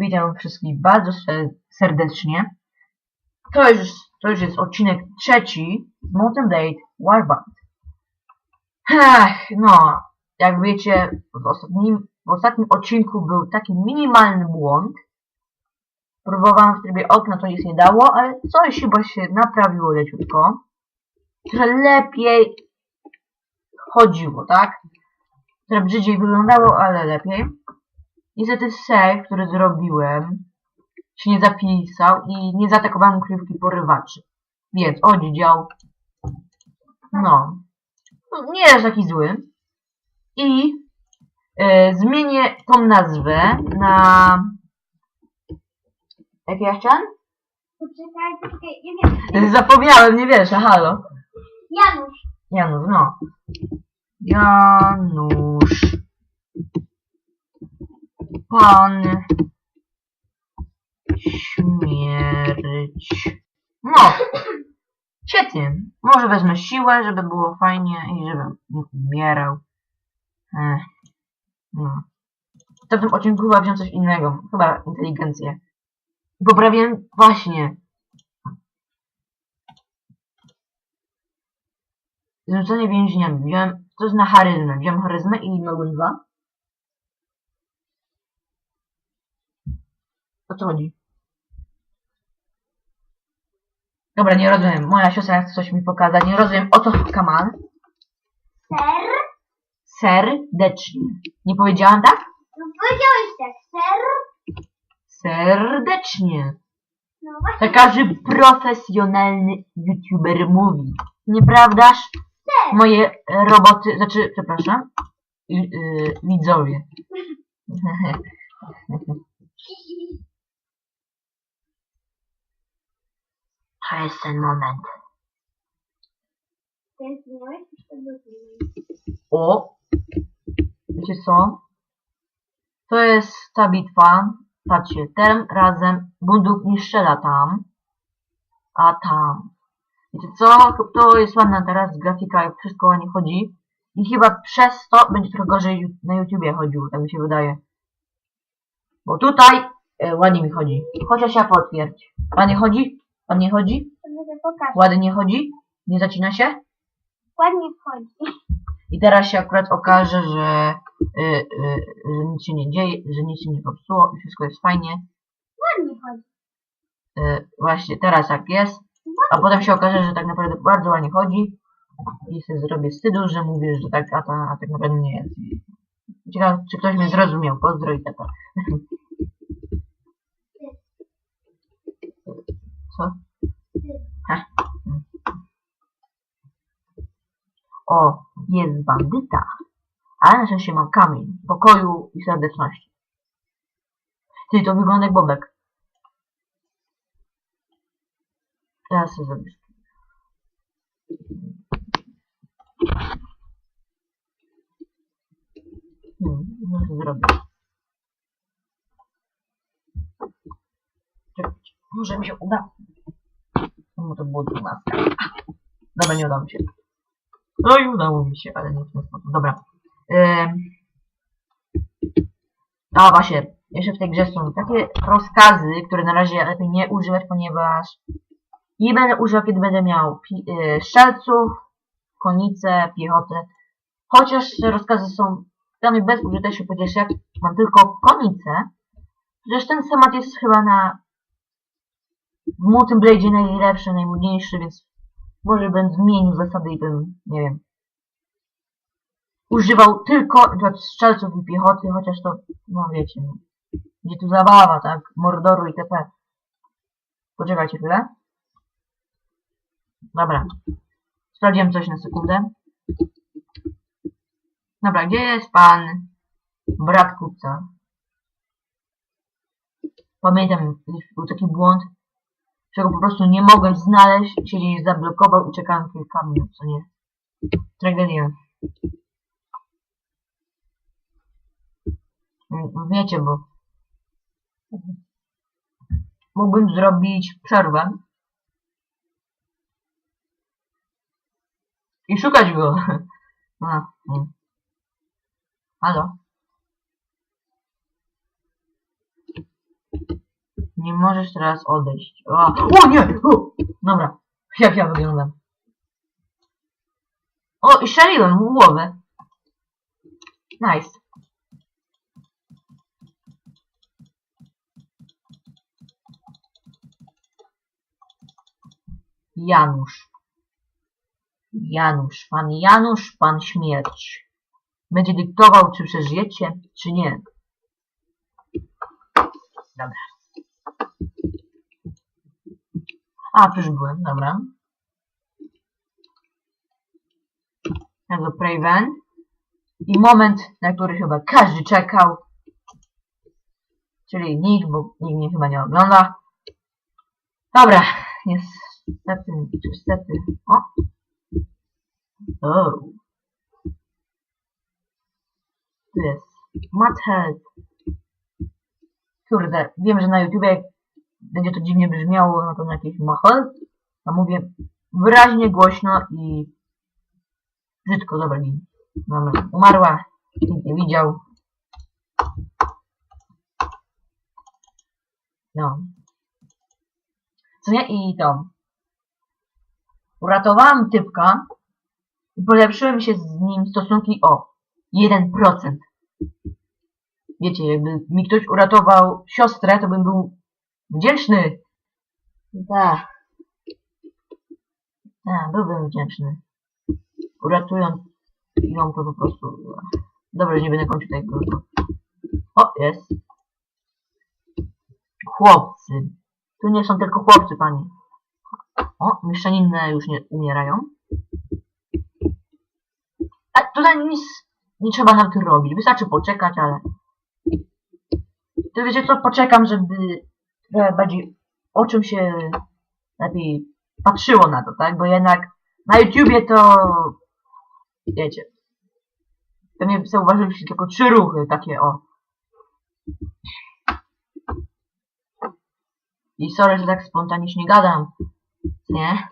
Witam wszystkich bardzo se- serdecznie. To już, to już jest odcinek trzeci z Mountain Blade Warband. Ech, no, jak wiecie, w ostatnim, w ostatnim odcinku był taki minimalny błąd. Próbowałem w trybie okna, to nic nie dało, ale coś chyba się naprawiło leciutko. Trochę lepiej chodziło, tak? Trochę brzydziej wyglądało, ale lepiej. Niestety save, który zrobiłem, się nie zapisał i nie zaatakowałem kryjówki porywaczy. Więc oddział. No. Nie jest taki zły. I e, zmienię tą nazwę na... Jak ja chciałem? Poczekaj, poczekaj, ja wiem. Zapomniałem, nie wiesz, a halo. Janusz. Janusz, no. Janusz. Pan śmierć. No. Świetnie. Może wezmę siłę, żeby było fajnie i żebym nie umierał. Ech. No. W tym odcinku chyba wziąłem coś innego. Chyba inteligencję. Poprawiłem właśnie. Zrzucenie więźniami. Wziąłem, to jest na charyzmę. Wziąłem charyzmę i mogłem dwa. O co chodzi? Dobra, nie rozumiem. Moja siostra chce coś mi pokazać. Nie rozumiem o co kaman. Ser? Serdecznie. Nie powiedziałam tak? No powiedziałeś tak, ser? Serdecznie. No właśnie, To każdy profesjonalny youtuber mówi. Nieprawdaż? ser. Moje roboty, znaczy, przepraszam, y, y, widzowie. To jest ten moment. O! Wiecie co? To jest ta bitwa. Patrzcie, ten razem bunduk nie strzela tam, a tam. Wiecie co? To jest ładna teraz grafika, jak wszystko ładnie chodzi. I chyba przez to będzie trochę gorzej na YouTubie chodziło, tak mi się wydaje. Bo tutaj e, ładnie mi chodzi. Chociaż ja potwierdź. Ładnie chodzi? Ładnie chodzi? Pokazać. Ładnie chodzi? Nie zacina się? Ładnie wchodzi. I teraz się akurat okaże, że, y, y, że nic się nie dzieje, że nic się nie popsuło i wszystko jest fajnie. Ładnie chodzi. Y, właśnie teraz tak jest. A potem się okaże, że tak naprawdę bardzo ładnie chodzi. I sobie zrobię wstydu, że mówię, że tak, a, ta, a tak naprawdę nie jest. Ciekawe, czy ktoś mnie zrozumiał. Pozdro i taka. Co? O, jest bandyta. Ale na szczęście mam kamień, pokoju i serdeczności. Ty, to wygląda jak bobek. Teraz sobie zrobię. Hmm, no to zrobię. Czekajcie, może mi się uda. Było 12. Dobra, nie udało mi się. No i udało mi się, ale nie w ten sposób. Dobra. A właśnie, jeszcze w tej grze są takie rozkazy, które na razie lepiej nie używać, ponieważ nie będę używał, kiedy będę miał pi- y, strzelców, konice, piechotę. Chociaż rozkazy są dla mnie bezużyteczne, ponieważ jak mam tylko konice, przecież ten temat jest chyba na w Mountain Blade najlepszy, najmodniejszy, więc może bym zmienił zasady i bym, nie wiem, używał tylko strzelców i piechoty, chociaż to, no wiecie, no, gdzie tu zabawa, tak, mordoru itp. Poczekajcie chwilę. Dobra. Sprawdziłem coś na sekundę. Dobra, gdzie jest pan brat kupca? Pamiętam, był taki błąd, czego po prostu nie mogłem znaleźć, się zablokował i czekałem kilka minut, co nie? Tragedia. Mm, Wiecie, bo mógłbym zrobić przerwę i szukać go. A, mm. Halo? Możesz teraz odejść. O, o nie! O, dobra, jak ja wyglądam. O, i strzeliłem mu głowę. Nice. Janusz. Janusz, pan Janusz, pan śmierć. Będzie dyktował, czy przeżyjecie, czy nie. Dobra. A, przecież byłem, dobra. Jak do Praven. I moment, na który chyba każdy czekał. Czyli nikt, bo nikt mnie chyba nie ogląda. Dobra, niestety, niestety. O! O! Tu jest Mathead. Kurde, wiem, że na YouTubie będzie to dziwnie brzmiało, na pewno jakiś Mahal. A mówię wyraźnie, głośno i brzydko, gin. Dobra, umarła, nikt nie widział. No. Co nie? I to. Uratowałam typka i polepszyły mi się z nim stosunki o 1%. Wiecie, jakby mi ktoś uratował siostrę, to bym był wdzięczny. Tak. Tak, byłbym wdzięczny. Uratując ją to po prostu. Dobra, nie będę kończył tego. O, jest. Chłopcy. Tu nie są tylko chłopcy, pani. O, mieszczaniny już nie umierają. A tutaj nic nie trzeba nawet robić. Wystarczy poczekać, ale... To wiecie co, poczekam, żeby bardziej o czym się lepiej patrzyło na to, tak? Bo jednak na YouTubie to... Wiecie. Pewnie zauważyliście tylko trzy ruchy takie, o. I sorry, że tak spontanicznie gadam. Nie?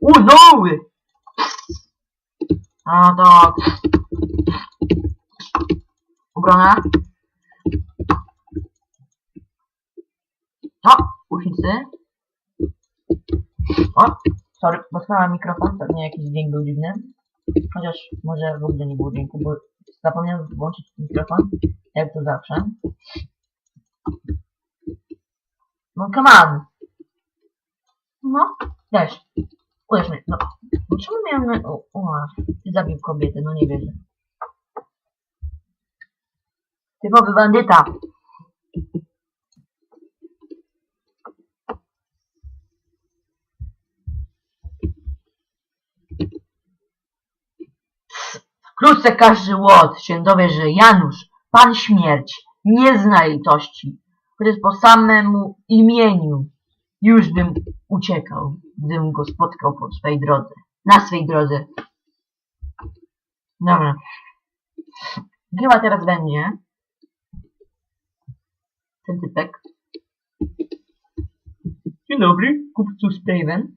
U, no! A to... Obrona. O, uśnicy. O, sorry, dostałem mikrofon, pewnie jakiś dźwięk był dziwny. Chociaż może w ogóle nie było dźwięku, bo zapomniałem włączyć mikrofon, jak to zawsze. No come on! No, też. Uderz mnie, no. no czemu miałem na... O, o, zabił kobietę, no nie wierzę. Typowy bandyta. Wkrótce każdy łot się dowie, że Janusz, pan śmierć, nie zna litości, chociaż po samemu imieniu już bym uciekał, gdybym go spotkał po swej drodze, na swej drodze. Dobra. Chyba teraz będzie ten typek. Dzień dobry, kupcu Spraven.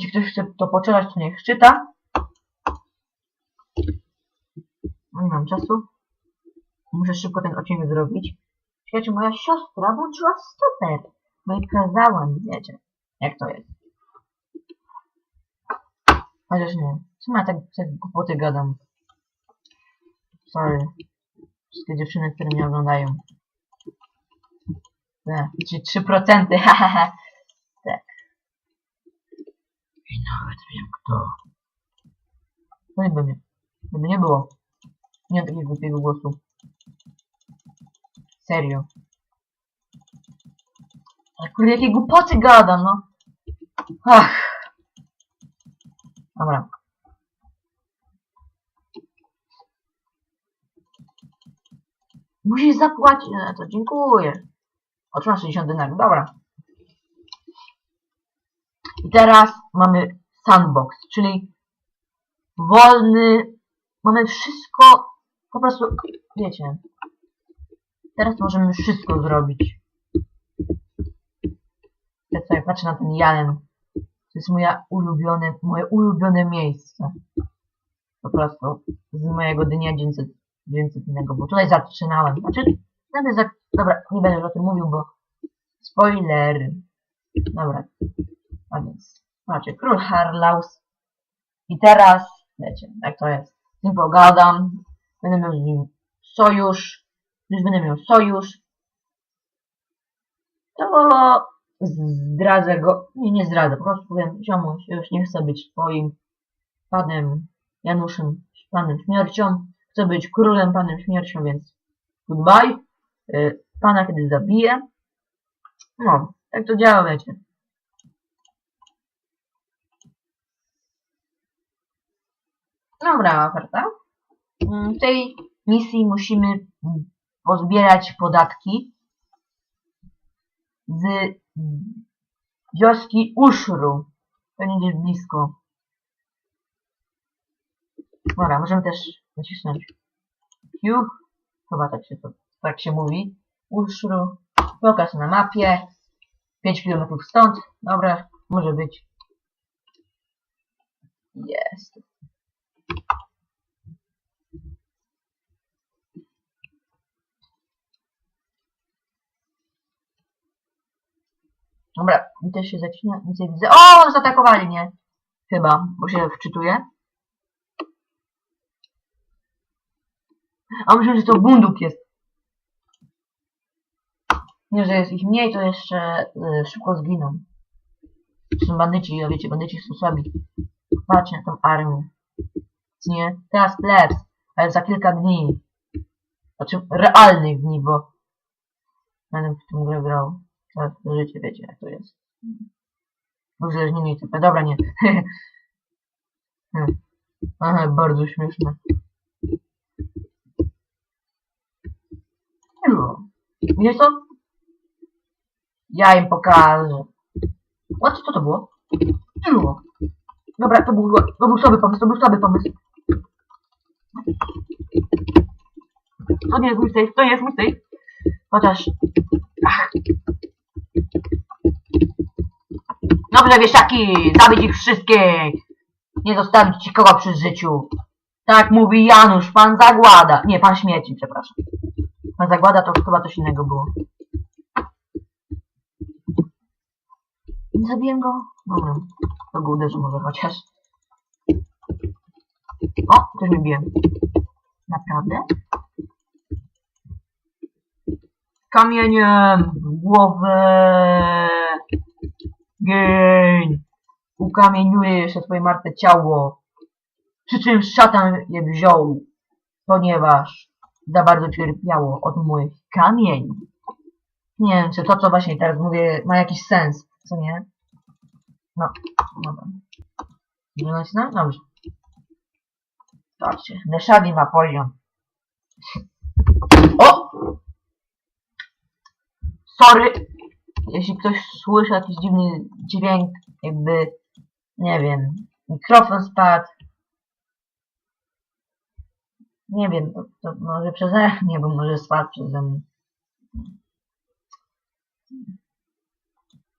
Jeśli ktoś chce to poczytać, to niech czyta. No nie mam czasu. Muszę szybko ten odcinek zrobić. Słuchajcie, moja siostra włączyła stoper. No i kazałam, wiecie, jak to jest. Chociaż nie. Co ja tak, tak głupoty gadam? Sorry. Wszystkie dziewczyny, które mnie oglądają. Tak, czy 3%, hahaha. I nawet wiem kto. To nie będzie. Gdyby nie było. Nie mam takiego głupiego głosu. Serio. Ale kurde, jakie głupoty gadam, no. Ach. Dobra. Musisz zapłacić na to, dziękuję. Otrzymam 60 denarów, dobra. I teraz mamy sandbox, czyli wolny, mamy wszystko, po prostu, wiecie, teraz możemy wszystko zrobić. Ja sobie patrzę na ten Jalen, to jest moja ulubione, moje ulubione miejsce. Po prostu z mojego dnia więcej innego, bo tutaj zaczynałem. Znaczy, nawet za... dobra, nie będę już o tym mówił, bo spoiler. Dobra, więc, macie, król Harlaus. I teraz, wiecie, jak to jest. Z nim pogadam, będę miał z nim sojusz, już będę miał sojusz, to zdradzę go, nie, nie zdradzę, po prostu powiem, ziomuś, już nie chcę być twoim panem Januszem, panem śmiercią, chcę być królem, panem śmiercią, więc goodbye, y, pana kiedy zabiję, no, tak to działa, wiecie. Dobra, oferta. Mm, W tej misji musimy pozbierać podatki z wioski Uszru. To nie jest blisko. Dobra, możemy też nacisnąć Q. Chyba tak się to tak się mówi. Uszru. Pokaż na mapie. 5 km stąd. Dobra, może być. Jest. Dobra, mi też się zacina, nic nie widzę. O, zaatakowali mnie! Chyba, bo się wczytuję. A myślę, że to bunduk jest. Nie, że jest ich mniej, to jeszcze y, szybko zginą. To są bandyci, ja wiecie, bandyci są słabi. Patrzcie na tą armię. Nie? Teraz plebs, ale za kilka dni. Znaczy realnych dni, bo będę w tym grę grał. To życie wiecie jak to jest. Uzależnienie TP. Dobra, nie. Aha, bardzo śmieszne. No. Widzisz to? Ja im pokażę. O, co to było? No. Dobra, to był, to był słaby pomysł, to był słaby pomysł. To nie jest mój safe, to nie jest mój safe. Chociaż... Ach. Dobrze, wieszaki, zabić ich wszystkich. Nie zostawić ci kogo przy życiu. Tak mówi Janusz, pan Zagłada. Nie, pan śmierci, przepraszam. Pan Zagłada to chyba coś innego było. Nie zabiję go? Dobra, to go uderzę może chociaż. O, ktoś mnie bije. Naprawdę? Kamieniem w głowę! Gień! Ukamieniuję jeszcze twoje martwe ciało. Przy czym szatan je wziął, ponieważ za bardzo cierpiało od moich kamieni. Nie wiem, czy to, co właśnie teraz mówię, ma jakiś sens, co nie? No, dobra. Może nacisnąć? Dobrze. Patrzcie, Neszadi ma poziom. O! Sorry, jeśli ktoś słyszy jakiś dziwny dźwięk, jakby, nie wiem, mikrofon spadł. Nie wiem, to, to może przeze mnie, bo może spadł przeze mnie.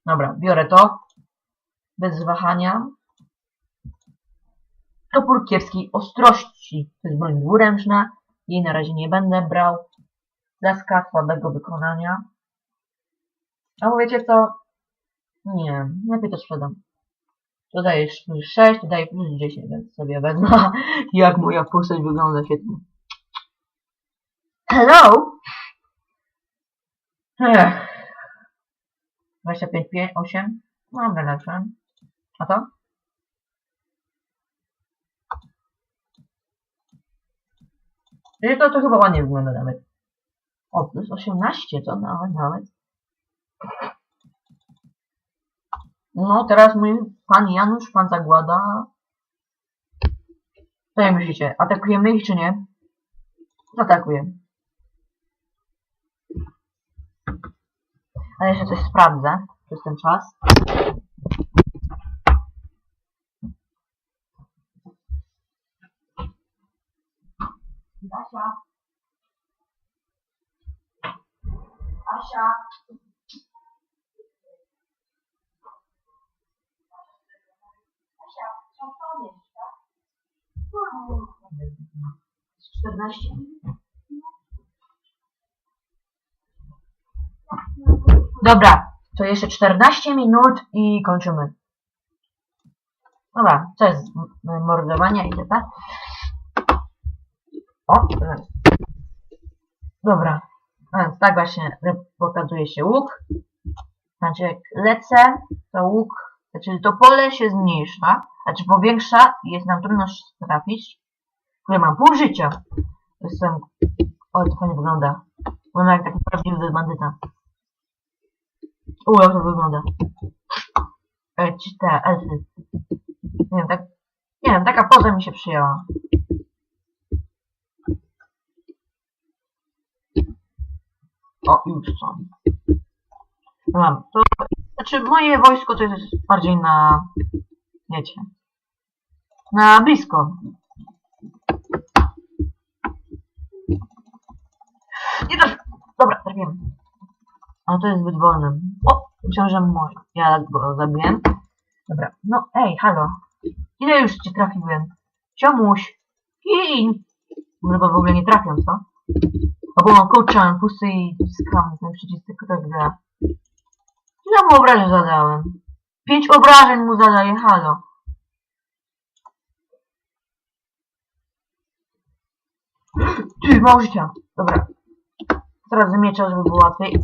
Dobra, biorę to. Bez wahania. Topór kiepskiej ostrości. To jest broń dwuręczna. Jej na razie nie będę brał. Laska słabego wykonania. A bo wiecie co? Nie, lepiej to sprzedam. Dajesz plus 6, to daje plus 10, więc sobie wezmę. Jak moja postać wygląda świetnie. Hello! Ech. 25, 5, 8. Mam lepsze. A to? Czyli to, to chyba ładnie wygląda nawet. O, plus 18, to nawet, nawet. No, teraz mój pan Janusz, pan Zagłada. Co jak myślicie? Atakujemy ich czy nie? Atakuję. Ale jeszcze coś sprawdzę przez ten czas. Asia. Asia. Asia, co powiesz, tak? 14. Dobra, to jeszcze 14 minut i kończymy. Dobra, to jest mordowania itp. O. Dobra, tak właśnie pokazuje się łuk. Znaczy jak lecę, to łuk, znaczy to pole się zmniejsza, znaczy powiększa i jest nam trudno trafić. Ja mam pół życia. Jestem... O, to fajnie wygląda. Wygląda jak taki prawdziwy bandyta. U, jak to wygląda. E, ci te elfy. Nie wiem, tak... Nie wiem, taka poza mi się przyjęła. O, już są. Mam. To, znaczy, moje wojsko to jest bardziej na... Wiecie. Na blisko. Nie. Dobra, trafiłem. Ale to jest zbyt wolne. O, myślałem, że mój. Ja go zabiłem. Dobra, no ej, halo. Ile już cię trafiłem? Ciomuś. Gin. Może go w ogóle nie trafią, co? Albo mam kołczan, pusty i skam ten przycisk tylko tak gra. Ile mu obrażeń zadałem? Pięć obrażeń mu zadaję, halo. Ty, mało życia. Dobra. Teraz miecza, żeby było łatwiej.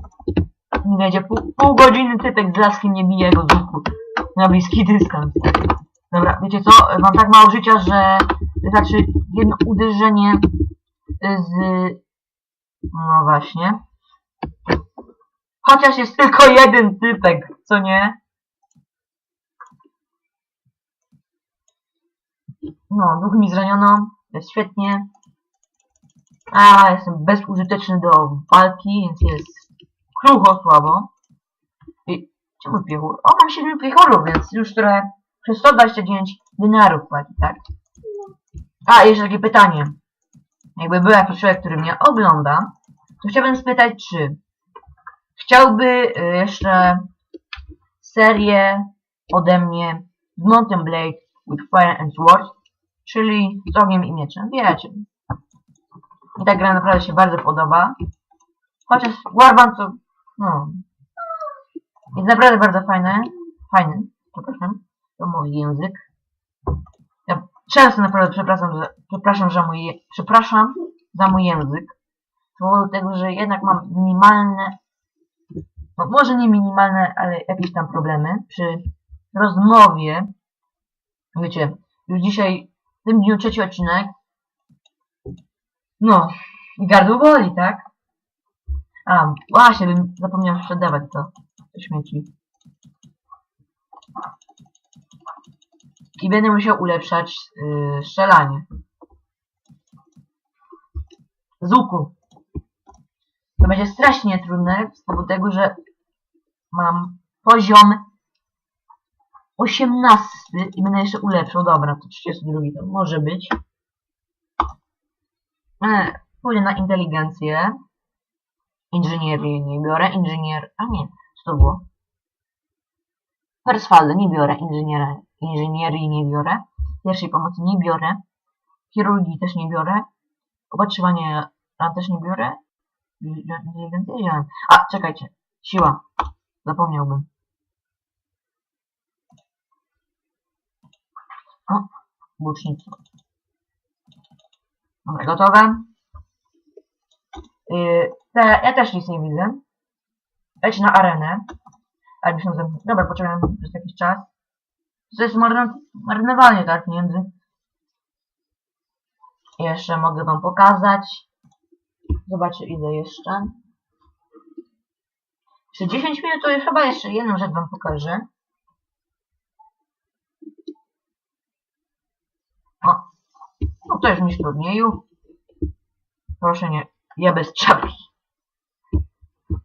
Nie będzie pół, pół godziny typek z laskiem nie bije go łuku. Na bliski dystans. Dobra, wiecie co? Mam tak mało życia, że wystarczy jedno uderzenie z... No właśnie. Chociaż jest tylko jeden typek, co nie? No, dwóch mi zraniono. Jest świetnie. A, jestem bezużyteczny do walki, więc jest krucho słabo. I czemu piechur? O, mam 7 piechurów, więc już trochę przez 129 dynarów płaci, tak? A, jeszcze takie pytanie. Jakby był jakiś człowiek, który mnie ogląda, to chciałbym spytać, czy chciałby y, jeszcze serię ode mnie Mountain Blade with Fire and Sword, czyli z ogniem i mieczem. Wiecie. I ta gra naprawdę się bardzo podoba. Chociaż Warband to, no, jest naprawdę bardzo fajne. Fajny, przepraszam. To mój język. Ja często naprawdę przepraszam, że, przepraszam, że mój, przepraszam za mój język. Z powodu tego, że jednak mam minimalne, może nie minimalne, ale jakieś tam problemy przy rozmowie. Wiecie, już dzisiaj, w tym dniu trzeci odcinek. No, i gardło boli, tak? A, właśnie, bym zapomniał sprzedawać to, to śmieci. I będę musiał ulepszać yy, strzelanie. Z. To będzie strasznie trudne z powodu tego, że mam poziom 18 i będę jeszcze ulepszał. Dobra, to 32 to może być. E, pójdę na inteligencję. Inżynierię nie biorę. Inżynier... A nie, co to było? Perswaldę nie biorę. Inżyniera... Inżynierii nie biorę. Pierwszej pomocy nie biorę. Chirurgii też nie biorę. Opatrzywanie ran też nie biorę. A, czekajcie. Siła. Zapomniałbym. O, łucznictwo. Dobra, gotowe. Yy, te, ja też nic nie widzę. Leć na arenę. Ale zamknęli. Dobra, poczekam przez jakiś czas. To jest marno, marnowanie, tak, pieniędzy. Jeszcze mogę wam pokazać. Zobaczę ile jeszcze. Jeszcze 10 minut to chyba jeszcze jedną rzecz wam pokażę. O, no to jest mistrz turnieju. Proszę nie, ja bez czapki.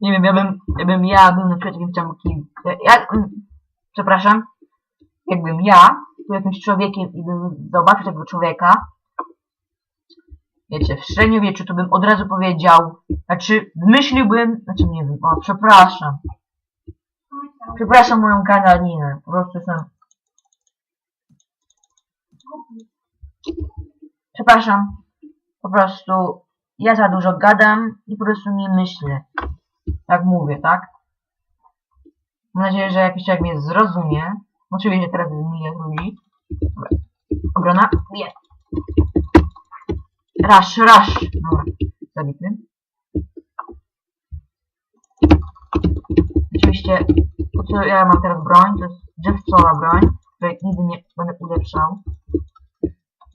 Nie wiem, ja bym, ja bym ja był na przykład jakimś tam kim, ja, mm, przepraszam, jakbym ja był jakimś człowiekiem i bym zobaczył tego człowieka, wiecie, w średniowieczu, to bym od razu powiedział, znaczy wymyśliłbym, znaczy nie wiem, o, przepraszam, przepraszam moją kanalinę, po prostu jestem, przepraszam, po prostu ja za dużo gadam i po prostu nie myślę. Jak mówię, tak? Mam nadzieję, że jakiś człowiek mnie zrozumie. Oczywiście teraz milion ludzi. Dobra. Obrona. Nie. Rasz, rasz. Dobra. Zabity. Oczywiście, to co ja mam teraz broń, to jest drzewcowa broń, której nigdy nie będę ulepszał.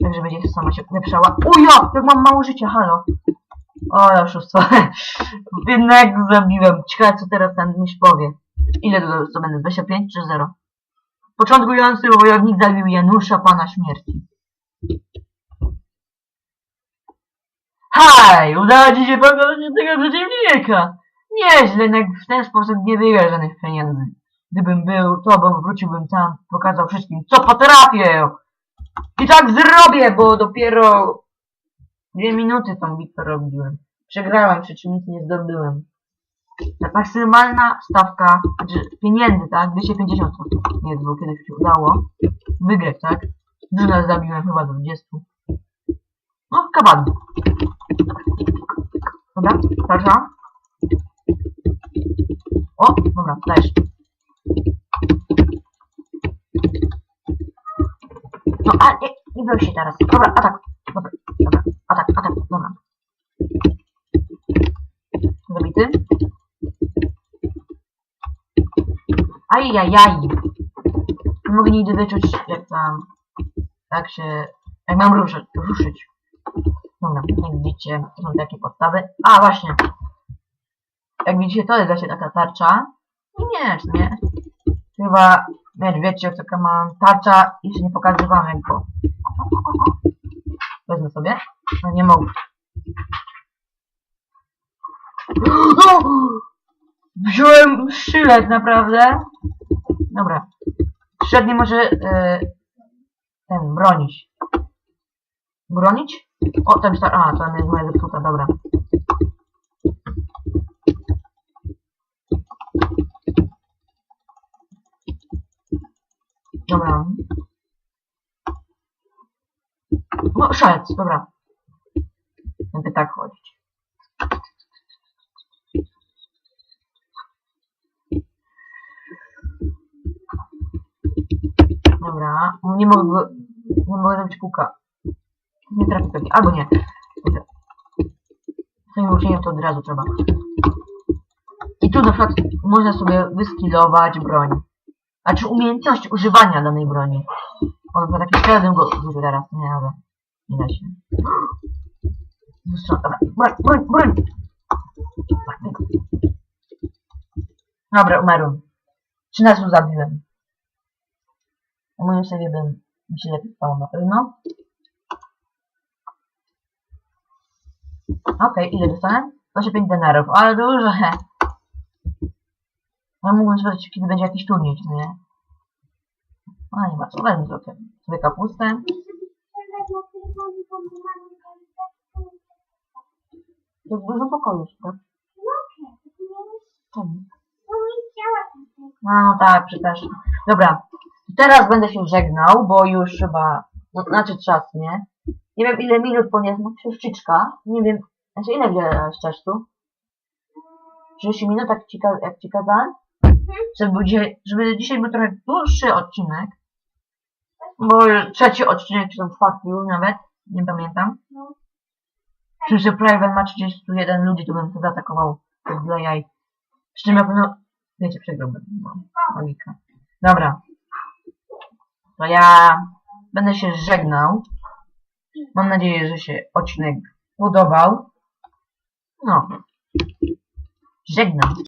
Także będzie sama się ulepszała. Ujo! Jak mam mało życia, halo! O, oszustwo. Jednak zabiłem. Ciekawe, co teraz ten myśl powie. Ile to, to będę? 25 czy 0? Początkujący wojownik zabił Janusza, pana śmierci. Haj! Udało ci się pokonać tego przeciwnika! Nieźle, jednak w ten sposób nie wygra żadnych pieniędzy. Gdybym był tobą, wróciłbym tam, pokazał wszystkim, co potrafię! I tak zrobię, bo dopiero dwie minuty tą bitwę robiłem. Przegrałem, przy czym nic nie zdobyłem. Ta maksymalna stawka, znaczy pieniędzy, tak? 250 zł. Nie było kiedyś się udało wygrać, tak? Dużo zabiłem, chyba do 20. No, kaban. Dobra, starcza. O, dobra, dajesz. No, a nie, nie był się teraz. Dobra, atak. Dobra, dobra, atak, atak, dobra. Zabity. Ajajaj. Nie mogę nigdy wyczuć, jak tam, jak się, jak mam ruszyć, ruszyć. Jak widzicie, to są takie podstawy. A, właśnie. Jak widzicie, to jest właśnie taka tarcza. I miecz, nie? Chyba, miecz, wiecie, jaka mam tarcza. Jeszcze nie pokazywałem go. Wezmę sobie. No nie mogę. No! Wziąłem sztylet, naprawdę. Dobra. Średni może e, ten, bronić. Bronić? O, ten star... A, to jest moja zepsuta, dobra. Dobra. No, szalec, dobra. Będę tak chodzić. Dobra. Nie mogę. Nie mogę zrobić kółka. Nie trafię pewnie. Albo nie. Z tym ruszeniem to od razu trzeba. I tu na przykład można sobie wyskillować broń. Znaczy umiejętność używania danej broni. On ma taki każdym go użyję teraz. Nie, ale nie da się. Wystrzał- Dobra, broń, broń, broń! Dobra, umarłem. 13 zabiłem. Moim sobie bym mi się lepiej stało na pewno. Okej, ile dostanę? 105 denarów, ale dużo. Ja mógłbym zobaczyć, kiedy będzie jakiś turniej, czy nie? A, nie co, wezmę sobie, sobie kapustę. To jest dużo pokoju, tak? No? No no tak, przepraszam. Dobra, teraz będę się żegnał, bo już chyba, no, znaczy czas, nie? Nie wiem ile minut poniosła książczyczka, nie wiem, znaczy ile wziąłeś czasu? 30 minut, jak ci, jak ci kazałem? Żeby, będzie, żeby dzisiaj był trochę dłuższy odcinek, bo trzeci odcinek, czy tam czwarty już nawet, nie pamiętam. No. Przy że Private ma 31 ludzi, to bym to zaatakował dla jaj. Przy czym ja pewno, wiecie, przegrałbym. No, logika. Dobra. To ja będę się żegnał. Mam nadzieję, że się odcinek podobał. No. Żegnam.